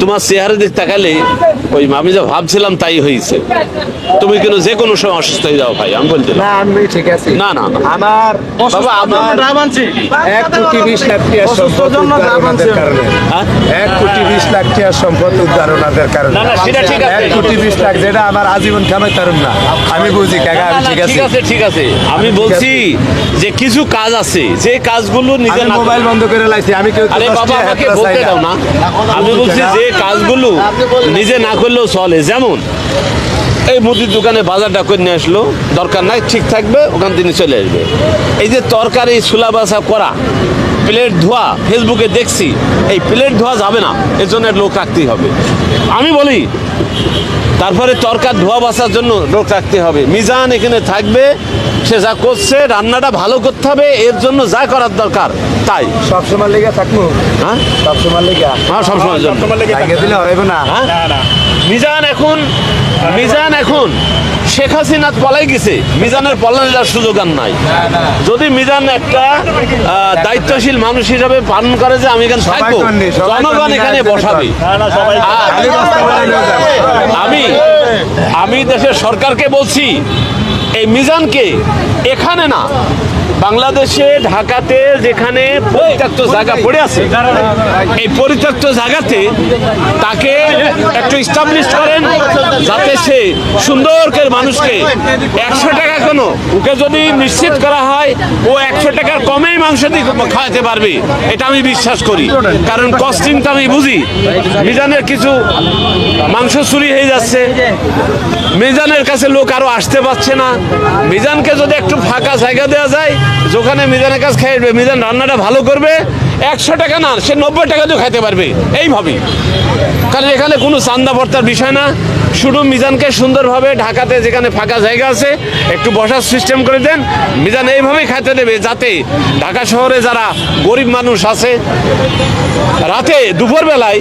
তোমার চেহারা দিক তাকালে ওই আমি যা ভাবছিলাম তাই হয়েছে তুমি কিন্তু যে কোনো সময় অসুস্থ হয়ে যাও ভাই আমি বলতে না। আমি ঠিক আছি। না না না। আমার বাবা আমার এক কোটি বিশ লাখ টাকার সম্পদ কারণে। হ্যাঁ? এক কোটি বিশ লাখ টাকার সম্পদ উদ্ধার ওনাদের কারণে। না, না, সেটা ঠিক আছে। এক কোটি বিশ লাখ যেটা আমার আজীবন খামাই তারুন না। আমি বুঝি কাকা আমি ঠিক না, আছে। ঠিক আছে ঠিক আছে। আমি বলছি যে কিছু কাজ আছে যে কাজগুলো নিজে না মোবাইল বন্ধ করে লাইছি। আমি কেউ আরে বাবা আমাকে বলতে দাও না। আমি বলছি যে কাজগুলো নিজে না করলেও চলে যেমন। এই মুদির দোকানে বাজারটা করে নিয়ে আসলো দরকার নাই ঠিক থাকবে ওখান থেকে চলে আসবে। এই যে তরকারি সুলা বাসা করা প্লেট ধোয়া ফেসবুকে দেখছি এই প্লেট ধোয়া যাবে না এর জন্য লোক রাখতেই হবে। আমি বলি তারপরে তরকার ধোয়া বাসার জন্য লোক রাখতে হবে। মিজান এখানে থাকবে সে যা করছে রান্নাটা ভালো করতে হবে এর জন্য যা করার দরকার তাই। সবসময় লেগে থাকব? হ্যাঁ? সবসময় লেগে? হ্যাঁ সবসময়ের জন্য। লাগিয়ে দিলে হবে না। হ্যাঁ? মিজান এখন মিজান এখন শেখ হাসিনা পলাই গেছে মিজানের পলানোর সুযোগ আর নাই যদি মিজান একটা দায়িত্বশীল মানুষ হিসাবে পালন করে যে আমি এখানে থাকব জনগণ এখানে বসাবে। আমি আমি দেশের সরকারকে বলছি এই মিজানকে এখানে না বাংলাদেশে ঢাকাতে যেখানে পরিত্যক্ত জায়গা পড়ে আছে এই পরিত্যক্ত জায়গাতে তাকে একটু স্টাবলিশ করেন যাতে সে সুন্দর করে মানুষকে একশো টাকা কেন, ওকে যদি নিশ্চিত করা হয়, ও একশো টাকার কমেই মাংস দিয়ে খাওয়াতে পারবে, এটা আমি বিশ্বাস করি। কারণ কস্টিংটা আমি বুঝি। মিজানের কিছু মাংস চুরি হয়ে যাচ্ছে। মিজানের কাছে লোক আরও আসতে পারছে না। মিজানকে যদি একটু ফাঁকা জায়গা দেওয়া যায়, যেখানে মিজানের কাছে খাইবে মিজান রান্নাটা ভালো করবে একশো টাকা না, সে নব্বই টাকা দিয়ে খাইতে পারবে। এইভাবেই কারণ এখানে কোনো চান্দা ভর্তার বিষয় না। শুধু মিজানকে সুন্দরভাবে ঢাকাতে যেখানে ফাঁকা জায়গা আছে, একটু বসার সিস্টেম করে দেন। মিজান এইভাবেই খাইতে দেবে যাতে ঢাকা শহরে যারা গরিব মানুষ আছে, রাতে দুপুরবেলায়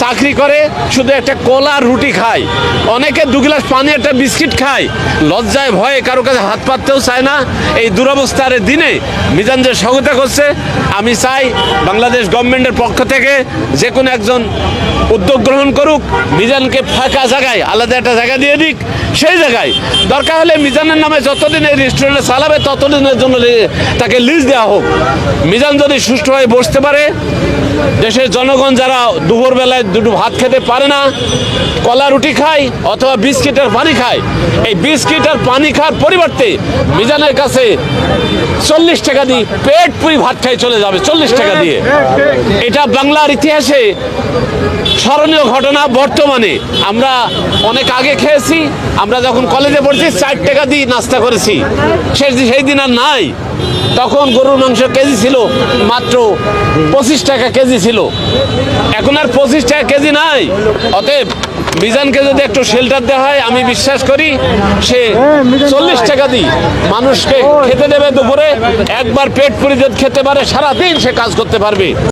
চাকরি করে, শুধু একটা কলা রুটি খায়। অনেকে দু গ্লাস পানি, একটা বিস্কিট খায়। লজ্জায় ভয়ে কারও কাছে হাত পাততেও চায় না। এই দুরবস্থার দিনে মিজান যে সহযোগিতা করছে, আমি চাই বাংলাদেশ গভর্নমেন্টের পক্ষ থেকে যে কোনো একজন উদ্যোগ গ্রহণ করুক, মিজানকে ফাঁকা জায়গায়, আলাদা একটা জায়গা দিয়ে দিক, সেই জায়গায়। দরকার হলে মিজানের নামে যতদিন এই রেস্টুরেন্টে চালাবে ততদিনের জন্য তাকে লিজ দেওয়া হোক। মিজান যদি সুষ্ঠুভাবে বসতে পারে, দেশের জনগণ যারা দুপুরবেলায় দুটো ভাত খেতে পারে না, কলা রুটি খায় অথবা বিস্কিটের পানি খায়, এই বিস্কিট আর পানি খাওয়ার পরিবর্তে মিজানের কাছে চল্লিশ টাকা দিই পেট পুরি ভাত খাই চলে যাবে, চল্লিশ টাকা দিয়ে। এটা বাংলার ইতিহাসে স্মরণীয় ঘটনা বর্তমানে। আমরা অনেক আগে খেয়েছি, আমরা যখন কলেজে পড়ছি চার টাকা দিই নাস্তা করেছি। সেই দিন আর নাই। তখন গরুর মাংস কেজি ছিল মাত্র পঁচিশ টাকা কেজি ছিল। এখন আর পঁচিশ টাকা কেজি নাই। অতএব বিজানকে যদি একটু শেল্টার দেওয়া হয়, আমি বিশ্বাস করি সে চল্লিশ টাকা দিই। মানুষকে খেতে দেবে দুপুরে, একবার পেট পুরি যদি খেতে পারে, সারাদিন সে কাজ করতে পারবে।